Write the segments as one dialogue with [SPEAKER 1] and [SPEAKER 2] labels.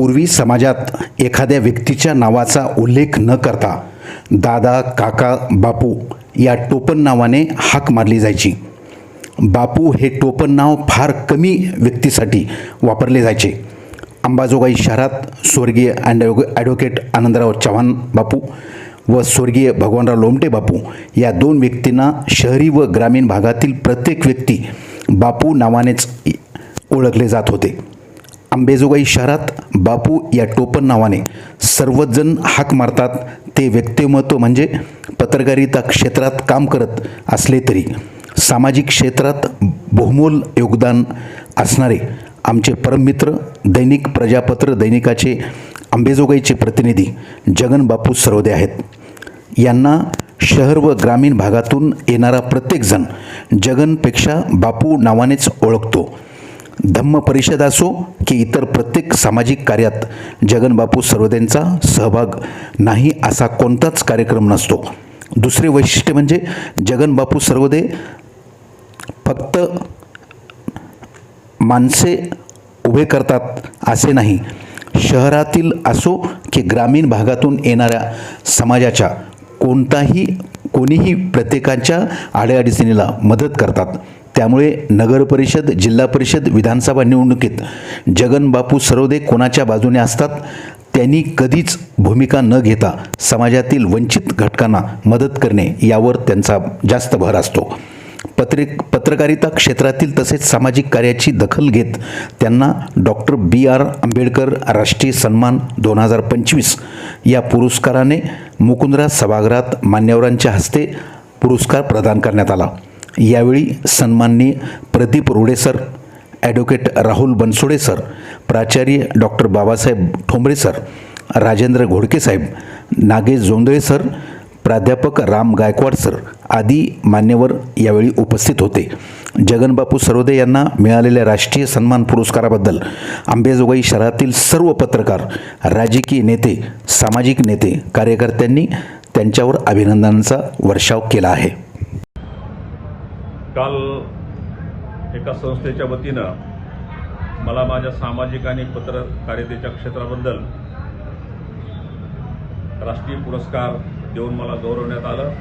[SPEAKER 1] पूर्वी समाजात एखाद्या व्यक्तीच्या नावाचा उल्लेख न करता दादा काका बापू या टोपण नावाने हाक मारली जायची. बापू हे टोपण नाव फार कमी व्यक्तीसाठी वापरले जायचे. अंबाजोगाई शहरात स्वर्गीय अँड ॲडव्होकेट आनंदराव चव्हाण बापू व स्वर्गीय भगवानराव लोमटे बापू या दोन व्यक्तींना शहरी व ग्रामीण भागातील प्रत्येक व्यक्ती बापू नावानेच ओळखले जात होते. अंबेजोगाई शहरात बापू या टोपण नावाने सर्वच जण हाक मारतात. ते व्यक्तिमत्व म्हणजे पत्रकारिता क्षेत्रात काम करत असले तरी सामाजिक क्षेत्रात बहुमोल योगदान असणारे आमचे परममित्र दैनिक प्रजापत्र दैनिकाचे अंबेजोगाईचे प्रतिनिधी जगन बापू सरोदे आहेत. यांना शहर व ग्रामीण भागातून येणारा प्रत्येकजण जगनपेक्षा बापू नावानेच ओळखतो. धम्म परिषद असो की इतर प्रत्येक सामाजिक कार्यात जगनबापू सर्वदेंचा सहभाग नाही असा कोणताच कार्यक्रम नसतो. दुसरे वैशिष्ट्य म्हणजे जगनबापू सर्वदे फक्त माणसे उभे करतात असे नाही. शहरातील असो की ग्रामीण भागातून येणाऱ्या समाजाच्या कोणताही कोणीही प्रत्येकाच्या आड्याअडचणीला मदत करतात. त्यामुळे नगरपरिषद जिल्हा परिषद विधानसभा निवडणुकीत जगन बापू सरोदे कोणाच्या बाजूने असतात? त्यांनी कधीच भूमिका न घेता समाजातील वंचित घटकांना मदत करणे यावर त्यांचा जास्त भर असतो. पत्रिक पत्रकारिता क्षेत्रातील तसेच सामाजिक कार्याची दखल घेत त्यांना डॉक्टर बी आर आंबेडकर राष्ट्रीय सन्मान दोन हजार पंचवीस या पुरस्काराने मुकुंदरा सभागृहात मान्यवरांच्या हस्ते पुरस्कार प्रदान करण्यात आला. यावेळी सन्माननीय Pradeep Rode sir advocate Rahul Bansode sir प्राचार्य doctor Babasaheb Thombare sir Rajendra Ghodke saheb Nagesh Jondhale sir प्राध्यापक राम गायकवाड सर आदी मान्यवर यावेळी उपस्थित होते. जगनबापू सरोदे यांना मिळालेल्या राष्ट्रीय सन्मान पुरस्काराबद्दल आंबेजोगाई शहरातील सर्व पत्रकार राजकीय नेते सामाजिक नेते कार्यकर्त्यांनी त्यांच्यावर अभिनंदनाचा वर्षाव केला आहे.
[SPEAKER 2] काल एका संस्थेच्या वतीनं मला माझ्या सामाजिक आणि पत्रकारितेच्या क्षेत्राबद्दल राष्ट्रीय पुरस्कार देऊन मला गौरवण्यात आलं.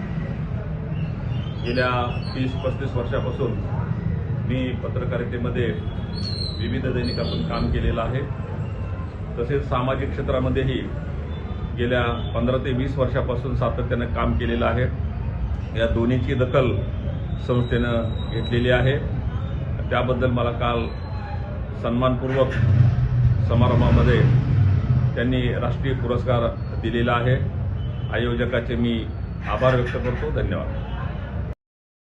[SPEAKER 2] गेल्या तीस पस्तीस वर्षापासून मी पत्रकारितेमध्ये विविध दैनिकातून काम केलेलं आहे. तसेच सामाजिक क्षेत्रामध्येही गेल्या पंधरा ते वीस वर्षापासून सातत्यानं काम केलेलं आहे. या दोन्हीची दखल संस्थेनं घेतलेली आहे. त्याबद्दल मला काल सन्मानपूर्वक समारंभामध्ये त्यांनी राष्ट्रीय पुरस्कार दिलेला आहे. आयोजकाचे मी आभार व्यक्त करतो. धन्यवाद.